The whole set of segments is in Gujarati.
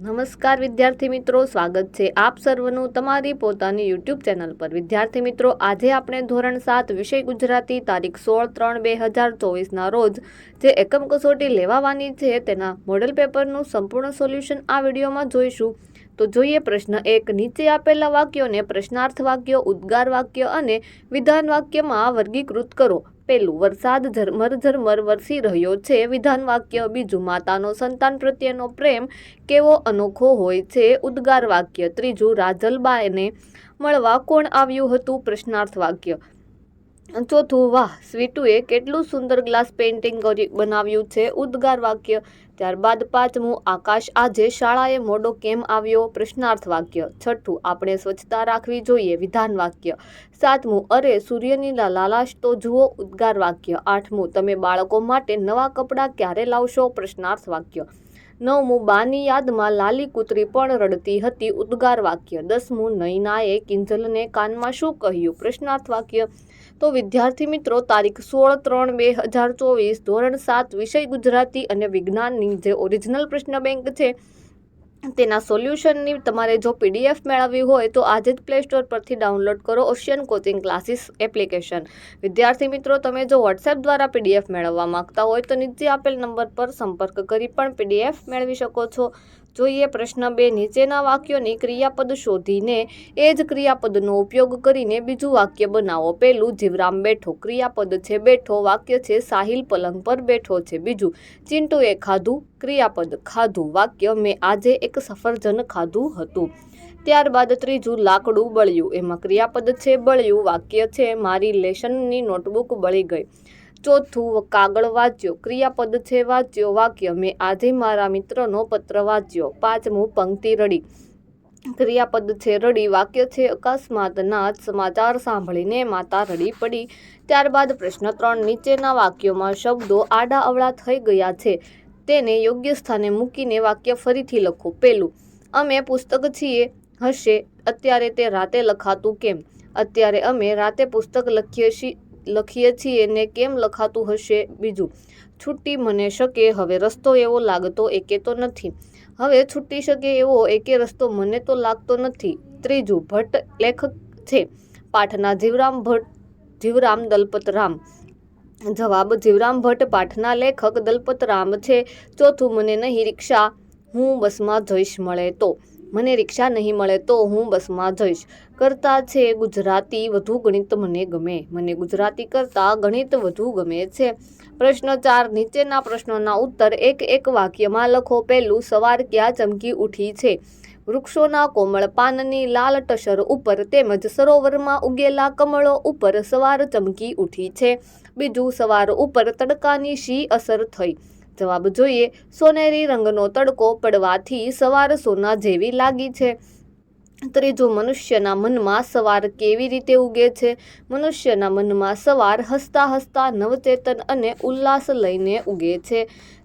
નમસ્કાર વિદ્યાર્થી મિત્રો, સ્વાગત છે આપ સર્વનું તમારી પોતાની યુટ્યુબ ચેનલ પર. વિદ્યાર્થી મિત્રો, આજે આપણે ધોરણ સાત વિષય ગુજરાતી તારીખ સોળ ત્રણ બે હજાર ચોવીસના રોજ જે એકમ કસોટી લેવાવાની છે તેના મોડલ પેપરનું સંપૂર્ણ સોલ્યુશન આ વિડીયોમાં જોઈશું. તો જોઈએ પ્રશ્ન એક, નીચે આપેલા વાક્યોને પ્રશ્નાર્થ વાક્યો, ઉદ્ગાર વાક્ય અને વિધાન વાક્યમાં વર્ગીકૃત કરો. પહેલું વરસાદ ઝરમર ઝરમર વરસી રહ્યો છે. વિધાન વાક્ય બીજું માતાનો સંતાન પ્રત્યેનો પ્રેમ કેવો અનોખો હોય છે. ઉદ્ગાર વાક્ય ત્રીજું રાજલબાઈને મળવા કોણ આવ્યું હતું પ્રશ્નાર્થ વાક્ય? ચોથું, વાહ, સ્વીટુએ કેટલું સુંદર ગ્લાસ પેઇન્ટિંગ કરી બનાવ્યું છે, ઉદ્ગાર વાક્ય. ત્યારબાદ પાંચમું, આકાશ આજે શાળાએ મોડો કેમ આવ્યો? પ્રશ્નાર્થ વાક્ય. છઠ્ઠું, આપણે સ્વચ્છતા રાખવી જોઈએ, વિધાન વાક્ય. સાતમું, અરે સૂર્યની લાલાશ તો જુઓ, ઉદ્ગાર વાક્ય. આઠમું, તમે બાળકો માટે નવા કપડાં ક્યારે લાવશો? પ્રશ્નાર્થ વાક્ય. નવમું બાની યાદમાં લાલી કૂતરી પણ રડતી હતી. ઉદ્ગાર વાક્ય. દસમું નૈનાએ કિંજલને કાનમાં શું કહ્યું? પ્રશ્નાર્થ વાક્ય. તો વિદ્યાર્થી મિત્રો, તારીખ સોળ ત્રણ બે હજાર ચોવીસ, ધોરણ સાત, વિષય ગુજરાતી અને વિજ્ઞાનની જે ઓરિજિનલ પ્રશ્ન બેંક છે તેના સોલ્યુશનની તમારે જો પીડીએફ મેળવવી હોય તો આજે જ પ્લે સ્ટોર પરથી ડાઉનલોડ કરો ઓશિયન કોચિંગ ક્લાસીસ એપ્લિકેશન વિદ્યાર્થી મિત્રો, તમે જો વોટ્સએપ દ્વારા પીડીએફ મેળવવા માંગતા હોય તો નીચે આપેલ નંબર પર સંપર્ક કરી પણ પીડીએફ મેળવી શકો છો. જોઈએ પ્રશ્ન બે, નીચેના વાક્યોની ક્રિયાપદ શોધીને એ જ ક્રિયાપદનો ઉપયોગ કરીને બીજું વાક્ય બનાવો. પહેલું જીવરામ બેઠો, ક્રિયાપદ છે બેઠો, વાક્ય છે સાહિલ પલંગ પર બેઠો છે બીજું ચિંટુએ ખાધું, ક્રિયાપદ ખાધું, વાક્ય મેં આજે એક સફરજન ખાધું હતું. ત્યારબાદ ત્રીજું, લાકડું બળ્યું, એમાં ક્રિયાપદ છે બળ્યું, વાક્ય છે મારી લેશનની નોટબુક બળી ગઈ. ચોથું કાગળ વાંચ્યો, ક્રિયાપદ છે વાંચ્યો, વાક્ય મેં આજે મારા મિત્રનો પત્ર વાંચ્યો, પાંચમું પંક્તિ રડી. ક્રિયાપદ છે રડી, વાક્ય છે અકસ્માતના સમાચાર સાંભળીને માતા રડી પડી. ત્યારબાદ પ્રશ્ન ત્રણ, નીચેના વાક્યોમાં શબ્દો આડા અવળા થઈ ગયા છે. તેને યોગ્ય સ્થાને મૂકીને વાક્ય ફરીથી લખો. પહેલું, અમે પુસ્તક છીએ. હશે, અત્યારે તે રાતે લખાતું કેમ? અત્યારે અમે રાતે પુસ્તક લખીએ છીએ લખીએ છીએ ને કેમ લખાતું હશે બીજું? છૂટી મને શકે, હવે રસ્તો એવો લાગતો એકે તો નથી. હવે છૂટી શકે એવો એકે રસ્તો મને તો લાગતો નથી. ત્રીજું, ભટ્ટ લેખક છે. પાઠના જીવરામ ભટ્ટ, જીવરામ દલપત રામ જવાબ, જીવરામ ભટ્ટ પાઠના લેખક દલપત રામ છે. ચોથું, મને નહીં રિક્ષા. હું બસમાં જઈશ, મળે તો. મને રિક્ષા નહીં મળે તો હું બસમાં જઈશ. કરતા છે ગુજરાતી વધુ ગણિત મને ગમે. મને ગુજરાતી કરતાં ગણિત વધુ ગમે છે. પ્રશ્ન ચાર, નીચેના પ્રશ્નોના ઉત્તર એક એક વાક્યમાં લખો. પહેલું, સવાર ક્યાં ચમકી ઉઠી છે? વૃક્ષોના કોમળ પાનની લાલ ટસર ઉપર તેમજ સરોવરમાં ઉગેલા કમળો ઉપર સવાર ચમકી ઉઠી છે. બીજું, સવાર ઉપર તડકાની શી અસર થઈ? જવાબ જોઈએ. સોનેરી રંગનો તડકો પડવાથી સવાર સોના જેવી લાગી છે. ત્રીજું મનુષ્યના મનમાં સવાર કેવી રીતે ઉગે છે? મનુષ્યના મનમાં સવાર હસતા હસતા નવચેતન અને ઉલ્લાસ લઈને ઉગે છે.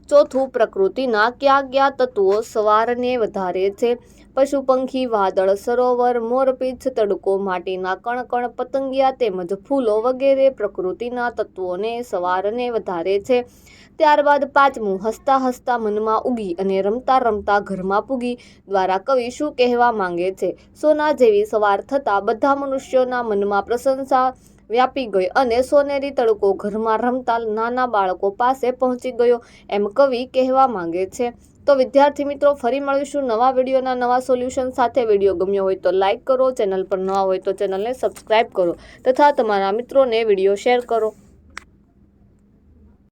ચોથું પ્રકૃતિના કયા કયા તત્વો સવારને વધારે છે? પશુ, પંખી, વાદળ, સરોવર મોરપીંછ તડકો માટીના કણકણ, પતંગિયા તેમજ ફૂલો વગેરે પ્રકૃતિના તત્વોને સવારને વધારે છે. ત્યારબાદ પાંચમું, હસતા હસતા મનમાં ઉગી અને રમતા રમતા ઘરમાં પૂગી દ્વારા કવિ શું કહેવા માંગે છે? સોના જેવી સવાર થતાં બધા મનુષ્યોના મનમાં પ્રશંસા વ્યાપી ગઈ અને સોનેરી તડકો ઘરમાં રમતા નાના બાળકો પાસે પહોંચી ગયો એમ કવિ કહેવા માંગે છે. તો વિદ્યાર્થી મિત્રો, ફરી મળીશું નવા વિડીયોના નવા સોલ્યુશન સાથે. વીડિયો ગમ્યો હોય તો લાઇક કરો, ચેનલ પર નવા હોય તો ચેનલને સબસ્ક્રાઈબ કરો તથા તમારા મિત્રોને વીડિયો શેર કરો.